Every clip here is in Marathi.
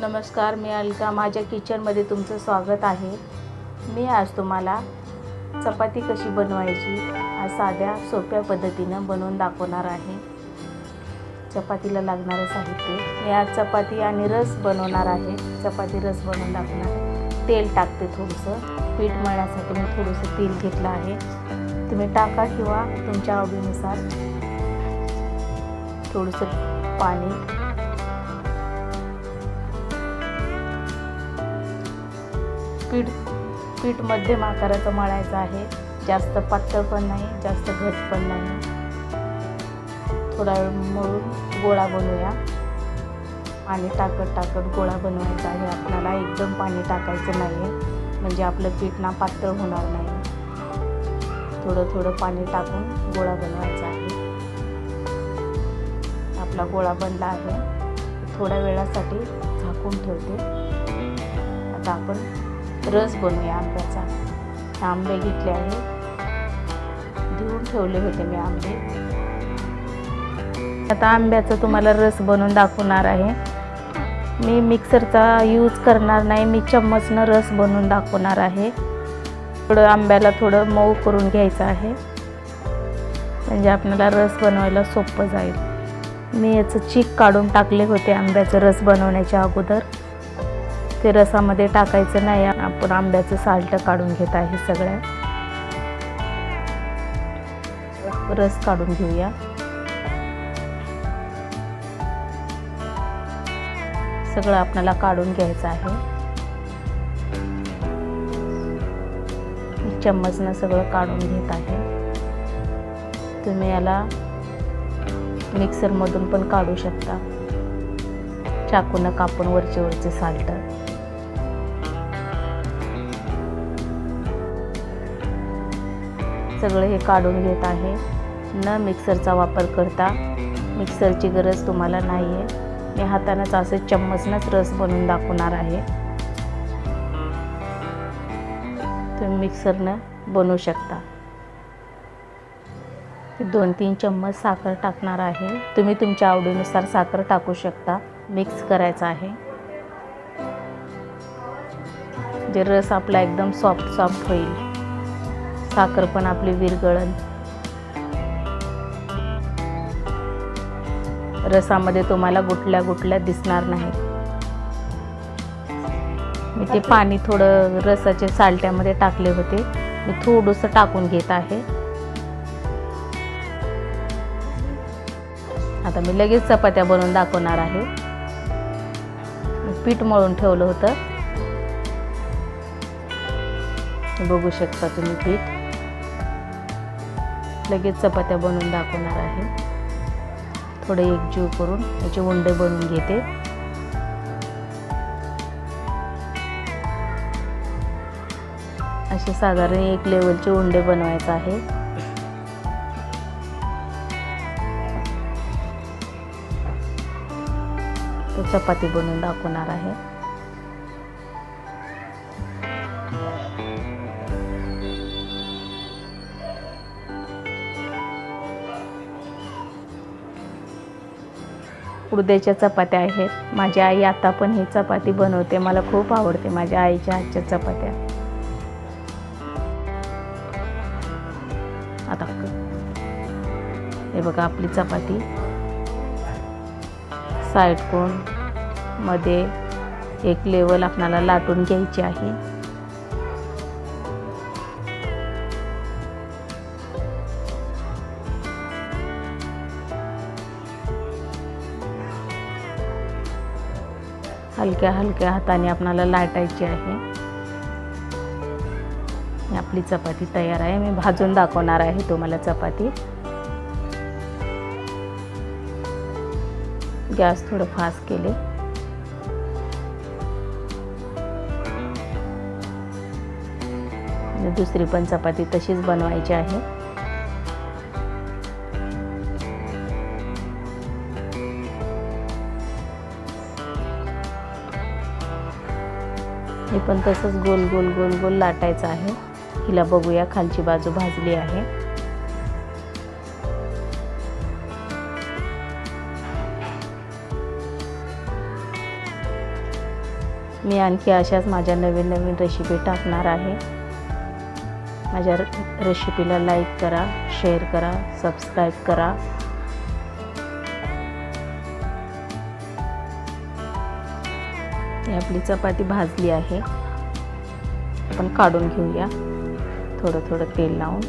नमस्कार मी अलका. माझ्या किचनमध्ये तुमचं स्वागत आहे. मी आज तुम्हाला चपाती कशी बनवायची आज साध्या सोप्या पद्धतीनं बनवून दाखवणार आहे. चपातीला लागणारं साहित्य. मी आज चपाती आणि रस बनवणार आहे. चपाती रस बनवून दाखवणार तेल टाकते थोडंसं. पीठ मळण्यासाठी मी थोडंसं तेल घेतलं आहे. तुम्ही टाका किंवा तुमच्या आवडीनुसार थोडंसं पाणी पीठ पीठ मध्यम आकाराचं मळायचं आहे. जास्त पातळ पण नाही जास्त घट पण नाही. थोडा वेळ मळून गोळा बनवूया. पाणी टाकत टाकत गोळा बनवायचा आहे. आपल्याला एकदम पाणी टाकायचं नाही म्हणजे आपलं पीठ ना पातळ होणार नाही. थोडं थोडं पाणी टाकून गोळा बनवायचा आहे. आपला गोळा बनला आहे. थोड्या वेळासाठी झाकून ठेवते. आता आपण रस बनवूया आंब्याचा. आंबे घेतले आहे धुवून ठेवले होते मी आंबे. आता आंब्याचा तुम्हाला रस बनवून दाखवणार आहे. मी मिक्सरचा यूज करणार नाही मी चम्मचनं रस बनवून दाखवणार आहे. थोडं आंब्याला थोडं मऊ करून घ्यायचं आहे. म्हणजे आपल्याला रस बनवायला सोपं जाईल. मी याचं चीक काढून टाकले होते आंब्याचं रस बनवण्याच्या अगोदर. ते रसामध्ये टाकायचं नाही. आपण आंब्याचं साल्ट काढून घेत आहे सगळ्या. रस काढून घेऊया. सगळं आपल्याला काढून घ्यायचं आहे. चम्मचनं सगळं काढून घेत आहे. तुम्ही याला मिक्सरमधून पण काढू शकता. चाकूनं कापून वरचे वरचे साल्ट. सगळं हे काढून घेत आहे. न मिक्सरचा वापर करता. मिक्सरची गरज तुम्हाला नाही आहे मी हातानंच असं चम्मचनंच रस बनवून दाखवणार आहे. तुम्ही मिक्सरनं बनवू शकता. दोन तीन चम्मच साखर टाकणार आहे. तुम्ही तुमच्या आवडीनुसार साखर टाकू शकता. मिक्स करायचं आहे. जे रस आपला एकदम सॉफ्ट सॉफ्ट होईल. साखर पण आपली विरगळण रसामध्ये तुम्हाला गुटल्या गुटल्या दिसणार नाही मी ते पाणी थोडं रसाच्या साल्ट्यामध्ये टाकले होते. मी थोडंसं टाकून घेत आहे. आता मी लगेच चपात्या बनवून दाखवणार आहे. पीठ मळून ठेवलं होतं. बघू शकता तुम्ही पीठ लगेच चपात्या बनवून दाखवणार आहे. थोडे एकजीव करून याचे उंडे बनवून घेते. असे साधारण एक लेवलचे उंडे बनवायचं आहे. चपाती बनवून दाखवणार आहे. उडद्याच्या चपात्या आहेत. माझी आई आता पण ही चपाती बनवते. मला खूप आवडते माझ्या आईच्या हातच्या चपात्या. आता हे बघा आपली चपाती. साईड कोणमध्ये एक लेवल आपणाला लाटून घ्यायची आहे. हलक्या हलक्या हाताने आपणाला लाटायची आहे. आपली चपाती तयार आहे. मी भाजून दाखवणार आहे तुम्हाला चपाती. गॅस थोडं फास्ट केले. दुसरी पण चपाती तशीच बनवायची आहे. हे पण तसंच गोल गोल गोल गोल लाटायचं आहे. हिला बघूया खालची बाजू भाजली आहे. मी आणखी अशाच माझ्या नवीन नवीन रेसिपी टाकणार आहे. माझ्या रेसिपीला लाईक करा शेअर करा सबस्क्राईब करा. ही आपली चपाती भाजली आहे. आपण काढून घेऊया. थोडं थोडं तेल लावून.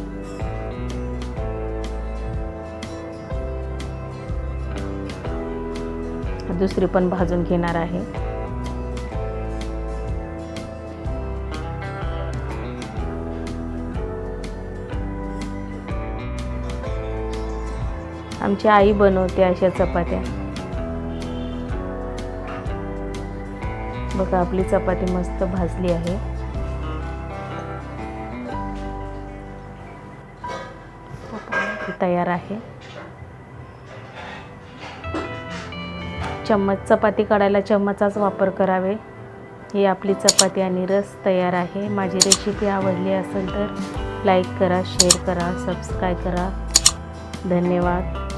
दुसरी पण भाजून घेणार आहे. आमची आई बनवते अशा चपात्या. बघा आपली चपाती मस्त भाजली आहे. तयार आहे. चम्मच चपाती काढायला चम्मचाच वापर करावे. ही आपली चपाती आणि रस तयार आहे. माझी रेसिपी आवडली असेल तर लाईक करा शेअर करा सबस्क्राईब करा. धन्यवाद.